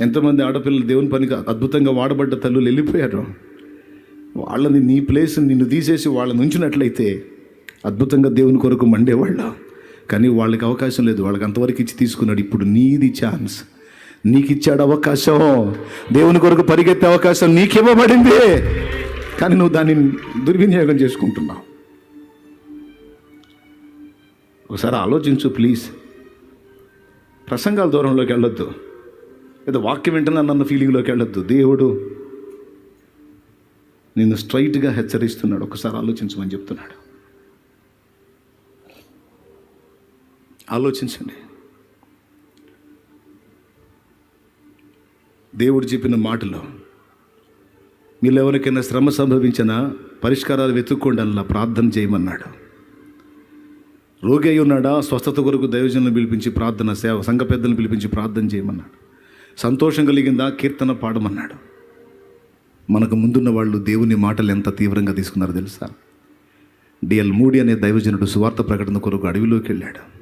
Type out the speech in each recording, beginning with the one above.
ఎంతమంది ఆడపిల్లలు దేవుని పనికి అద్భుతంగా వాడబడ్డ తల్లులు వెళ్ళిపోయారు. వాళ్ళని నీ ప్లేస్ నిన్ను తీసేసి వాళ్ళని ఉంచినట్లయితే అద్భుతంగా దేవుని కొరకు మండేవాళ్ళు. కానీ వాళ్ళకి అవకాశం లేదు. వాళ్ళకి అంతవరకు ఇచ్చి తీసుకున్నాడు. ఇప్పుడు నీది ఛాన్స్ నీకు ఇచ్చాడు అవకాశం. దేవుని కొరకు పరిగెత్తే అవకాశం నీకివ్వబడింది. కానీ నువ్వు దాన్ని దుర్వినియోగం చేసుకుంటున్నావు. ఒకసారి ఆలోచించు ప్లీజ్ ప్రసంగాల దూరంలోకి వెళ్ళొద్దు. ఏదో వాక్యం వింటున్నా నన్ను ఫీలింగ్లోకి వెళ్ళొద్దు. దేవుడు నిన్ను స్ట్రైట్గా హెచ్చరిస్తున్నాడు. ఒకసారి ఆలోచించమని చెప్తున్నాడు. ఆలోచించండి. దేవుడు చెప్పిన మాటలో మీరు ఎవరికైనా శ్రమ సంభవించినా పరిష్కారాలు వెతుక్కోండి అలా ప్రార్థన చేయమన్నాడు. రోగి అయి ఉన్నాడా స్వస్థత కొరకు దైవజనులు పిలిపించి ప్రార్థన సేవ సంఘ పెద్దలను పిలిపించి ప్రార్థన చేయమన్నాడు. సంతోషం కలిగిందా? కీర్తన పాడమన్నాడు. మనకు ముందున్న వాళ్ళు దేవుని మాటలు ఎంత తీవ్రంగా తీసుకున్నారో తెలుసా? డిఎల్ మూడి అనే దైవజనుడు సువార్త ప్రకటన కొరకు అడవిలోకి వెళ్ళాడు.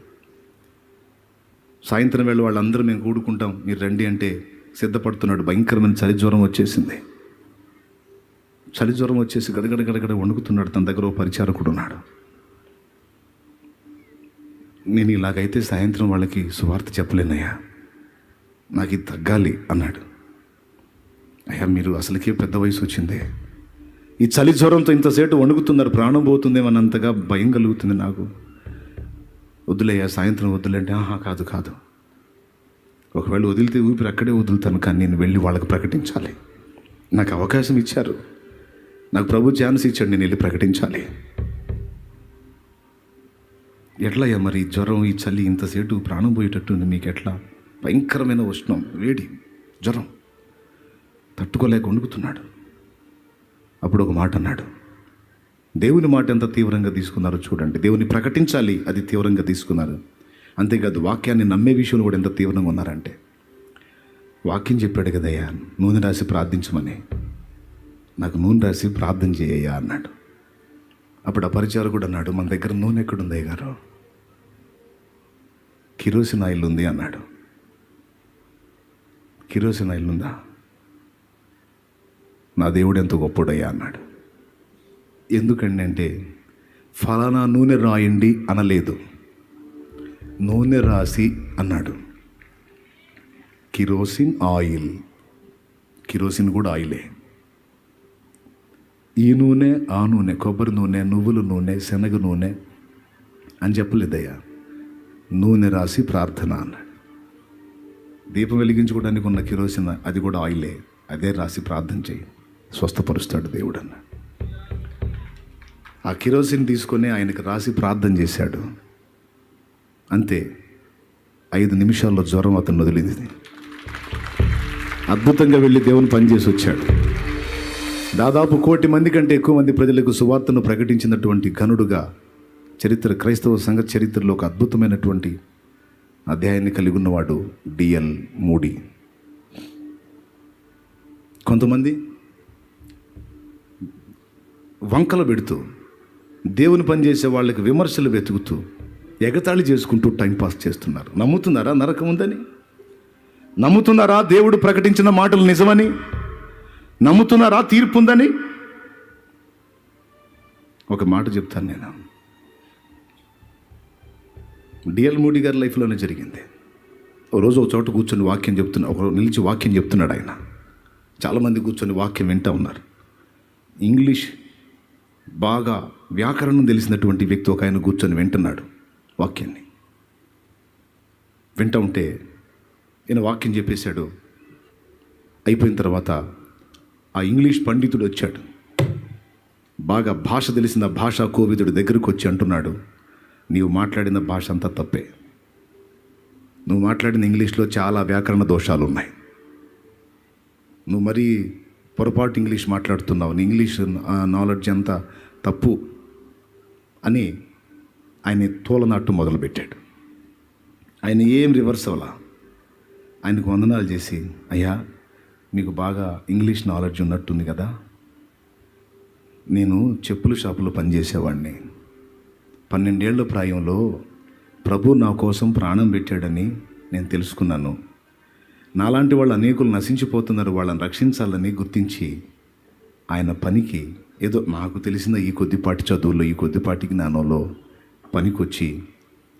సాయంత్రం వేళ వాళ్ళందరూ మేము కూడుకుంటాం మీరు రండి అంటే సిద్ధపడుతున్నాడు. భయంకరమైన చలి జ్వరం వచ్చేసింది. చలి జ్వరం వచ్చేసి గడగడ గడగడ వణుకుతున్నాడు. తన దగ్గర పరిచారకుడు ఉన్నాడు. నేను ఇలాగైతే సాయంత్రం వాళ్ళకి సువార్త చెప్పలేనయ్యా. నాకు ఇది తగ్గాలి అన్నాడు. అయ్యా మీరు అసలుకే పెద్ద వయసు వచ్చిందే. ఈ చలి జ్వరంతో ఇంతసేపు వణుకుతున్నారు ప్రాణం పోతుందేమన్నంతగా భయం కలుగుతుంది నాకు. వద్దులయ్యా సాయంత్రం వద్దులంటే ఆహా కాదు కాదు. ఒకవేళ వదిలితే ఊపిరి అక్కడే వదులుతాను కానీ నేను వెళ్ళి వాళ్ళకి ప్రకటించాలి. నాకు అవకాశం ఇచ్చారు. నాకు ప్రభు ఛాన్స్ ఇచ్చాడు నేను వెళ్ళి ప్రకటించాలి. ఎట్లయ్యా మరి జ్వరం ఈ చలి ఇంతసేపు ప్రాణం పోయేటట్టుంది మీకు ఎట్లా భయంకరమైన ఉష్ణం వేడి జ్వరం. తట్టుకోలేక వణుకుతున్నాడు. అప్పుడు ఒక మాట అన్నాడు. దేవుని మాట ఎంత తీవ్రంగా తీసుకున్నారో చూడండి. దేవుని ప్రకటించాలి అది తీవ్రంగా తీసుకున్నారు. అంతేకాదు వాక్యాన్ని నమ్మే విషయంలో కూడా ఎంత తీవ్రంగా ఉన్నారంటే వాక్యం చెప్పాడు కదయ్యా నూనె రాసి ప్రార్థించమని. నాకు నూనె రాసి ప్రార్థన చేయయ్యా అన్నాడు. అప్పుడు ఆ పరిచారకుడు అన్నాడు మన దగ్గర నూనె ఎక్కడుంది గారు కిరోసిన్ ఆయిల్ ఉంది అన్నాడు. కిరోసిన్ ఆయిల్ ఉందా? నా దేవుడు ఎంత గొప్పడయ్యా అన్నాడు. ఎందుకండి అంటే ఫలానా నూనె రాయండి అనలేదు. నూనె రాసి అన్నాడు. Kerosene oil. కిరోసిన్ కూడా ఆయిలే. ఈ నూనె ఆ నూనె కొబ్బరి నూనె నువ్వుల నూనె శనగ నూనె అని చెప్పలేదయ్యా. నూనె రాసి ప్రార్థన అన్నాడు. దీపం వెలిగించుకోవడానికి ఉన్న కిరోసిన్ అది కూడా ఆయిలే. అదే రాసి ప్రార్థన చేయి స్వస్థపరుస్తాడు దేవుడు ఆ కిరోసిన్ తీసుకొని ఆయనకు రాసి ప్రార్థన చేశాడు. అంతే. ఐదు నిమిషాల్లో జ్వరం అతను వదిలింది. అద్భుతంగా వెళ్ళి దేవుని పనిచేసి వచ్చాడు. దాదాపు కోటి మంది కంటే ఎక్కువ మంది ప్రజలకు సువార్తను ప్రకటించినటువంటి ఘనుడుగా చరిత్ర క్రైస్తవ సంఘ చరిత్రలో ఒక అద్భుతమైనటువంటి అధ్యాయాన్ని కలిగి ఉన్నవాడు డిఎల్ మూడి. కొంతమంది వంకలు పెడుతూ దేవుని పనిచేసే వాళ్ళకి విమర్శలు వెతుకుతూ ఎగతాళి చేసుకుంటూ టైంపాస్ చేస్తున్నారు. నమ్ముతున్నారా? నరకం ఉందని? నమ్ముతున్నారా? దేవుడు ప్రకటించిన మాటలు నిజమని? నమ్ముతున్నారా? తీర్పు ఉందని ఒక మాట చెప్తాను నేను. డిఎల్ మూడి గారి లైఫ్లోనే జరిగింది. ఓ రోజు ఒక చోట కూర్చొని వాక్యం చెప్తున్నా ఒక నిలిచి వాక్యం చెప్తున్నాడు ఆయన. చాలామంది కూర్చొని వాక్యం వింటూ ఉన్నారు. ఇంగ్లీష్ బాగా వ్యాకరణం తెలిసినటువంటి వ్యక్తి ఒక ఆయన కూర్చొని వింటున్నాడు వాక్యాన్ని. వింటూ ఉంటే ఈయన వాక్యం చెప్పేశాడు. అయిపోయిన తర్వాత ఆ ఇంగ్లీష్ పండితుడు వచ్చాడు. బాగా భాష తెలిసిన భాషా కోవిదుడు దగ్గరకు వచ్చి అంటున్నాడు నీవు మాట్లాడిన భాష అంతా తప్పే. నువ్వు మాట్లాడిన ఇంగ్లీష్లో చాలా వ్యాకరణ దోషాలు ఉన్నాయి నువ్వు మరీ పొరపాటు ఇంగ్లీష్ మాట్లాడుతున్నావు నీ ఇంగ్లీష్ నాలెడ్జ్ అంతా తప్పు అని ఆయన తోలనాట్టు మొదలుపెట్టాడు. ఆయన ఏం రివర్స్ అవ్వాల? ఆయనకు వందనాలు చేసి అయ్యా మీకు బాగా ఇంగ్లీష్ నాలెడ్జ్ ఉన్నట్టుంది కదా? నేను చెప్పుల షాపులో పనిచేసేవాడిని పన్నెండేళ్ళ ప్రాయంలో ప్రభు నా కోసం ప్రాణం పెట్టాడని నేను తెలుసుకున్నాను. నాలాంటి వాళ్ళు అనేకులు నశించిపోతున్నారు వాళ్ళని రక్షించాలని గుర్తించి ఆయన పనికి ఏదో నాకు తెలిసిన ఈ కొద్దిపాటి చదువుల్లో ఈ కొద్దిపాటి జ్ఞానంలో పనికొచ్చి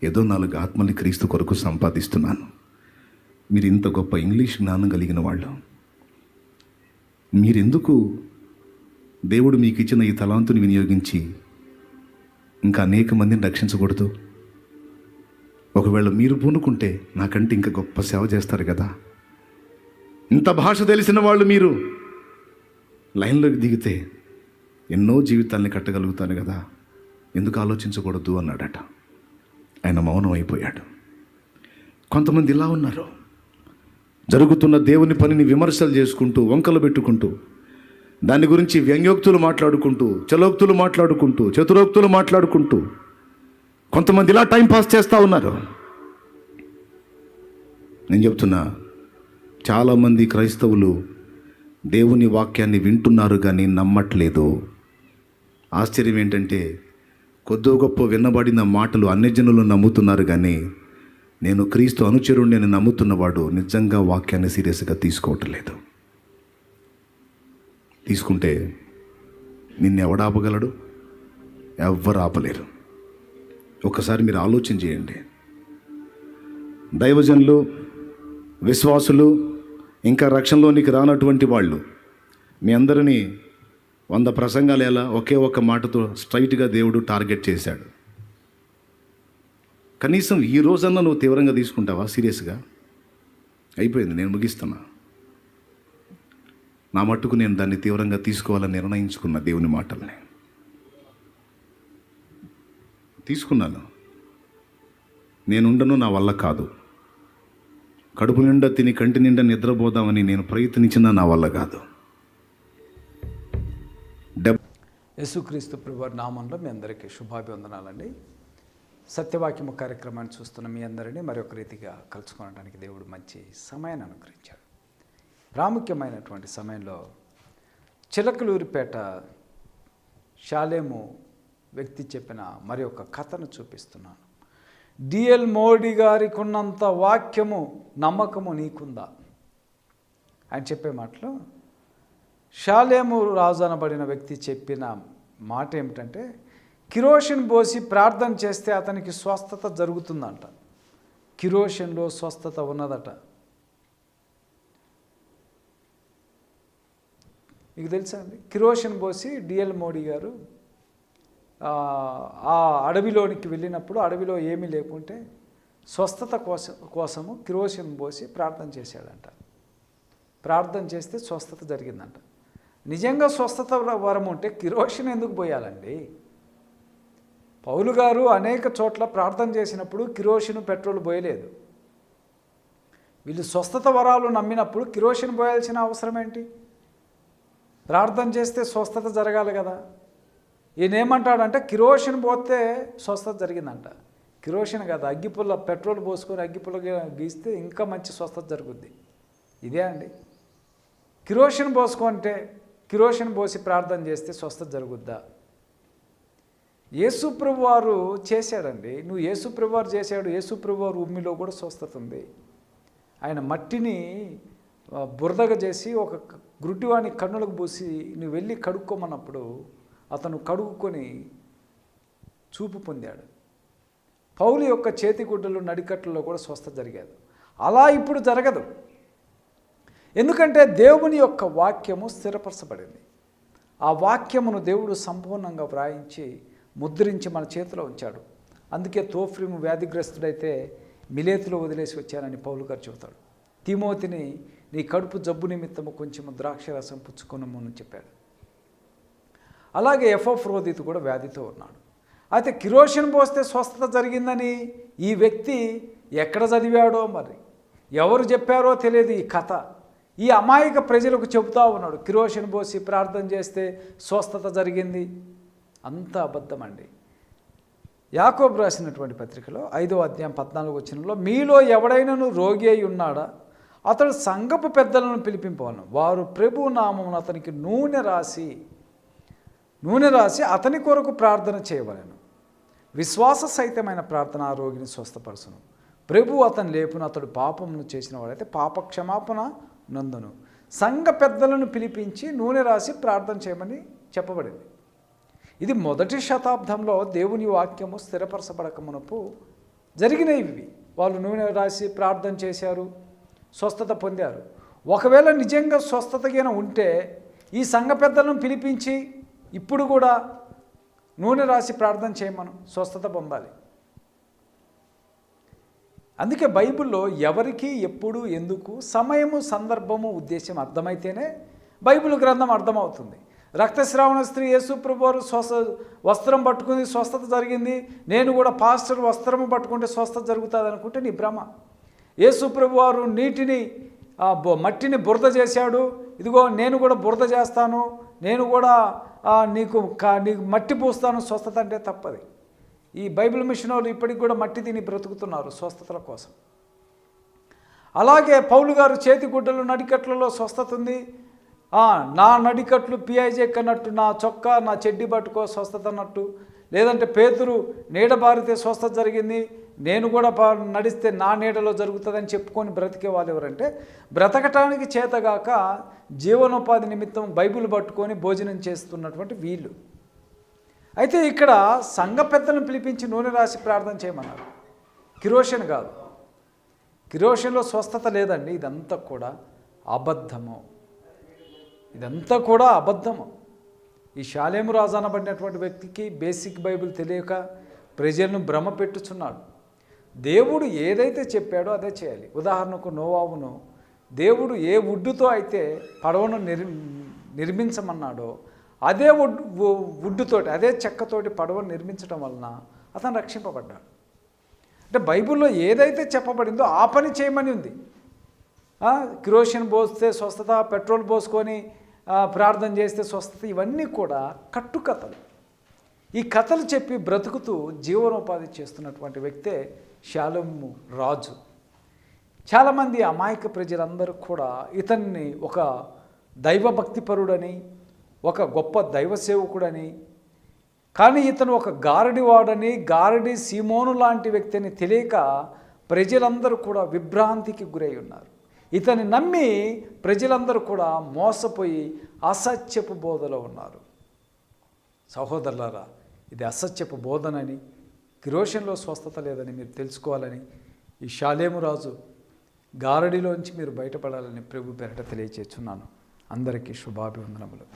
ఏదో నాలుగు ఆత్మల్ని క్రీస్తు కొరకు సంపాదిస్తున్నాను. మీరు ఇంత గొప్ప ఇంగ్లీష్ జ్ఞానం కలిగిన వాళ్ళు. మీరెందుకు దేవుడు మీకు ఇచ్చిన ఈ తలాంతుని వినియోగించి ఇంకా అనేక మందిని రక్షించకూడదు? ఒకవేళ మీరు పూనుకుంటే నాకంటే ఇంకా గొప్ప సేవ చేస్తారు కదా? ఇంత భాష తెలిసిన వాళ్ళు మీరు లైన్లోకి దిగితే ఎన్నో జీవితాల్ని కట్టగలుగుతాను కదా? ఎందుకు ఆలోచించకూడదు? అన్నాడట. ఆయన మౌనం అయిపోయాడు. కొంతమంది ఇలా ఉన్నారు. జరుగుతున్న దేవుని పనిని విమర్శలు చేసుకుంటూ వంకలు పెట్టుకుంటూ దాని గురించి వ్యంగ్యోక్తులు మాట్లాడుకుంటూ చలోక్తులు మాట్లాడుకుంటూ చతురోక్తులు మాట్లాడుకుంటూ కొంతమంది ఇలా టైంపాస్ చేస్తూ ఉన్నారు. నేను చెప్తున్నా చాలామంది క్రైస్తవులు దేవుని వాక్యాన్ని వింటున్నారు కానీ నమ్మట్లేదు. ఆశ్చర్యం ఏంటంటే కొద్దో గొప్ప విన్నబడిన మాటలు అన్యజనులు నమ్ముతున్నారు కానీ నేను క్రీస్తు అనుచరుణ్ణి అని నమ్ముతున్నవాడు నిజంగా వాక్యాన్ని సీరియస్గా తీసుకోవటం లేదు తీసుకుంటే నిన్ను ఎవడు ఆపగలడు? ఎవ్వరు ఆపలేరు. ఒకసారి మీరు ఆలోచన చేయండి. దైవజనులు విశ్వాసులు ఇంకా రక్షణలోనికి రానటువంటి వాళ్ళు మీ అందరినీ వంద ప్రసంగాలు ఎలా ఒకే ఒక్క మాటతో స్ట్రైట్గా దేవుడు టార్గెట్ చేశాడు. కనీసం ఈ రోజన్నా నువ్వు తీవ్రంగా తీసుకుంటావా? సీరియస్గా? అయిపోయింది నేను ముగిస్తున్నా. నా మట్టుకు నేను దాన్ని తీవ్రంగా తీసుకోవాలని నిర్ణయించుకున్న దేవుని మాటల్ని. తీసుకున్నాను. నేనుండను నా వల్ల కాదు. కడుపు నిండా తిని కంటి నిండా నిద్రపోదామని నేను ప్రయత్నించినా నా వల్ల కాదు. యేసుక్రీస్తు ప్రభు నామంలో మీ అందరికీ శుభాభివందనాలండి. సత్యవాక్యము కార్యక్రమాన్ని చూస్తున్న మీ అందరినీ మరొక రీతిగా కలుసుకోవడానికి దేవుడు మంచి సమయాన్ని అనుగ్రహించాడు. ప్రాముఖ్యమైనటువంటి సమయంలో చిలకలూరిపేట శాలేము వ్యక్తి చెప్పిన మరి ఒక కథను చూపిస్తున్నాను. డిఎల్ మోడీ గారికి ఉన్నంత వాక్యము నమ్మకము నీకుందా? అని చెప్పే మాటలో షాలేము రాజు అనబడిన వ్యక్తి చెప్పిన మాట ఏమిటంటే కిరోషన్ పోసి ప్రార్థన చేస్తే అతనికి స్వస్థత జరుగుతుందంట. కిరోషన్లో స్వస్థత ఉన్నదట. మీకు తెలుసా అండి? కిరోషన్ పోసి డిఎల్ మోడీ గారు ఆ, అడవిలోనికి వెళ్ళినప్పుడు అడవిలో ఏమీ లేకుంటే స్వస్థత కోసం కోసము కిరోషన్ పోసి ప్రార్థన చేశాడంట. ప్రార్థన చేస్తే స్వస్థత జరిగిందంట. నిజంగా స్వస్థత వరం ఉంటే కిరోషన్ ఎందుకు పోయాలండి? పౌలు గారు అనేక చోట్ల ప్రార్థన చేసినప్పుడు కిరోషను పెట్రోల్ పోయలేదు. వీళ్ళు స్వస్థత వరాలు నమ్మినప్పుడు కిరోషిన్ పోయాల్సిన అవసరం ఏంటి? ప్రార్థన చేస్తే స్వస్థత జరగాలి కదా. ఈయన ఏమంటాడంటే కిరోషిన్ పోతే స్వస్థత జరిగిందంట. కిరోషిన్ కదా అగ్గిపుల్ల పెట్రోల్ పోసుకొని అగ్గిపుల్ల గీస్తే ఇంకా మంచి స్వస్థత జరుగుద్ది. ఇదే అండి. కిరోషిన్ పోసుకుంటే కిరోషన్ పోసి ప్రార్థన చేస్తే స్వస్థత జరుగుద్దా? యేసుప్రభు వారు చేశాడండి. నువ్వు యేసుప్రభు వారు చేశాడు యేసుప్రభు వారు ఉమ్మిలో కూడా స్వస్థత ఉంది. ఆయన మట్టిని బురదగా చేసి ఒక క- గుడ్డివాని కన్నులకు పూసి నువ్వు వెళ్ళి కడుక్కోమన్నప్పుడు అతను కడుక్కొని చూపు పొందాడు. పౌలు యొక్క చేతిగుడ్డలు నడికట్లలో కూడా స్వస్థ జరిగేది అలా ఇప్పుడు జరగదు. ఎందుకంటే దేవుని యొక్క వాక్యము స్థిరపరచబడింది. ఆ వాక్యమును దేవుడు సంపూర్ణంగా వ్రాయించి ముద్రించి మన చేతిలో ఉంచాడు. అందుకే తోఫ్రిము వ్యాధిగ్రస్తుడైతే మిలేతులో వదిలేసి వచ్చానని పౌలు గారు చెబుతాడు. తిమోతిని నీ కడుపు జబ్బు నిమిత్తము కొంచెం ద్రాక్షరసం పుచ్చుకున్నామని అని చెప్పాడు. అలాగే ఎఫ్ఎఫ్ కూడా వ్యాధితో ఉన్నాడు. అయితే కిరోషన్ పోస్తే స్వస్థత జరిగిందని ఈ వ్యక్తి ఎక్కడ చదివాడో మరి? ఎవరు చెప్పారో తెలియదు ఈ కథ. ఈ అమాయక ప్రజలకు చెబుతూ ఉన్నాడు. కిరోషన్ పోసి ప్రార్థన చేస్తే స్వస్థత జరిగింది. అంత అబద్ధం అండి. యాకోబ్ రాసినటువంటి పత్రికలో ఐదో అధ్యాయం పద్నాలుగు వచ్చినలో మీలో ఎవడైనాను రోగి అయి ఉన్నాడా? అతడు సంఘపు పెద్దలను పిలిపింపవలను. వారు ప్రభు నామమును అతనికి నూనె రాసి నూనె రాసి అతని కొరకు ప్రార్థన చేయవలెను. విశ్వాస సహితమైన ప్రార్థన ఆ రోగిని స్వస్థపరచును. ప్రభు అతను లేపును అతడు పాపమును చేసిన వాడైతే పాప క్షమాపణ నందును. సంఘ పెద్దలను పిలిపించి నూనె రాసి ప్రార్థన చేయమని చెప్పబడింది. ఇది మొదటి శతాబ్దంలో దేవుని వాక్యము స్థిరపరచబడకమునపు జరిగినవి ఇవి. వాళ్ళు నూనె రాసి ప్రార్థన చేశారు స్వస్థత పొందారు. ఒకవేళ నిజంగా స్వస్థతగైన ఉంటే ఈ సంఘ పెద్దలను పిలిపించి ఇప్పుడు కూడా నూనె రాసి ప్రార్థన చేయమను స్వస్థత పొందాలి. అందుకే బైబిల్లో ఎవరికి ఎప్పుడు ఎందుకు సమయము సందర్భము ఉద్దేశం అర్థమైతేనే బైబిల్ గ్రంథం అర్థమవుతుంది. రక్తశ్రావణ స్త్రీ యేసుప్రభు వారు స్వస్థ వస్త్రం పట్టుకుంది స్వస్థత జరిగింది. నేను కూడా పాస్టర్ వస్త్రం పట్టుకుంటే స్వస్థత జరుగుతుంది అనుకుంటే నీ భ్రమ. యేసుప్రభు వారు నీటిని మట్టిని బురద చేశాడు. ఇదిగో నేను కూడా బురద చేస్తాను. నేను కూడా నీకు కా- నీకు మట్టి పూస్తాను. స్వస్థత అంటే తప్పది. ఈ బైబిల్ మిషన్ వాళ్ళు ఇప్పటికి కూడా మట్టి తిని బ్రతుకుతున్నారు స్వస్థతల కోసం. అలాగే పౌలు గారు చేతి గుడ్డలు నడికట్లలో స్వస్థత ఉంది. నా నడికట్లు పిఐజే కన్నట్టు నా చొక్కా నా చెడ్డి పట్టుకో స్వస్థత అన్నట్టు. లేదంటే పేతురు నీడ బారితే స్వస్థత జరిగింది నేను కూడా నడిస్తే నా నీడలో జరుగుతుందని చెప్పుకొని బ్రతికే వాళ్ళు ఎవరంటే బ్రతకటానికి చేతగాక జీవనోపాధి నిమిత్తం బైబిల్ పట్టుకొని భోజనం చేస్తున్నటువంటి వీళ్ళు. అయితే ఇక్కడ సంఘ పెద్దలను పిలిపించి నూనె రాసి ప్రార్థన చేయమన్నారు. కిరోషన్ కాదు. కిరోషన్లో స్వస్థత లేదండి ఇదంతా కూడా అబద్ధము. ఇదంతా కూడా అబద్ధము. ఈ శాలేము రాజు అనబడినటువంటి వ్యక్తికి బేసిక్ బైబిల్ తెలియక ప్రజలను భ్రమ పెట్టుచున్నాడు. దేవుడు ఏదైతే చెప్పాడో అదే చేయాలి. ఉదాహరణకు నోవావును దేవుడు ఏ వుడ్డుతో అయితే పడవను నిర్ నిర్మించమన్నాడో అదే వుడ్ వుడ్డుతోటి అదే చెక్కతోటి పడవను నిర్మించడం వలన అతను రక్షింపబడ్డాడు. అంటే బైబిల్లో ఏదైతే చెప్పబడిందో ఆ పని చేయమని ఉంది. ఆ, కిరోసిన్ పోస్తే స్వస్థత పెట్రోల్ పోసుకొని ప్రార్థన చేస్తే స్వస్థత ఇవన్నీ కూడా కట్టుకథలు. ఈ కథలు చెప్పి బ్రతుకుతూ జీవనోపాధి చేస్తున్నటువంటి వ్యక్తే శాలము రాజు. చాలామంది అమాయక ప్రజలందరూ కూడా ఇతన్ని ఒక దైవభక్తిపరుడని ఒక గొప్ప దైవ సేవకుడని కానీ ఇతను ఒక గారడివాడని గారడి సీమోను లాంటి వ్యక్తిని తెలియక ప్రజలందరూ కూడా విభ్రాంతికి గురై ఉన్నారు. ఇతని నమ్మి ప్రజలందరూ కూడా మోసపోయి అసత్యపు బోధలో ఉన్నారు. సహోదరులారా ఇది అసత్యపు బోధనని కిరోషన్లో స్వస్థత లేదని మీరు తెలుసుకోవాలని ఈ షాలేము రాజు గారడిలోంచి మీరు బయటపడాలని ప్రభు పెరట తెలియచేస్తున్నాను. అందరికీ శుభాభివందనములు.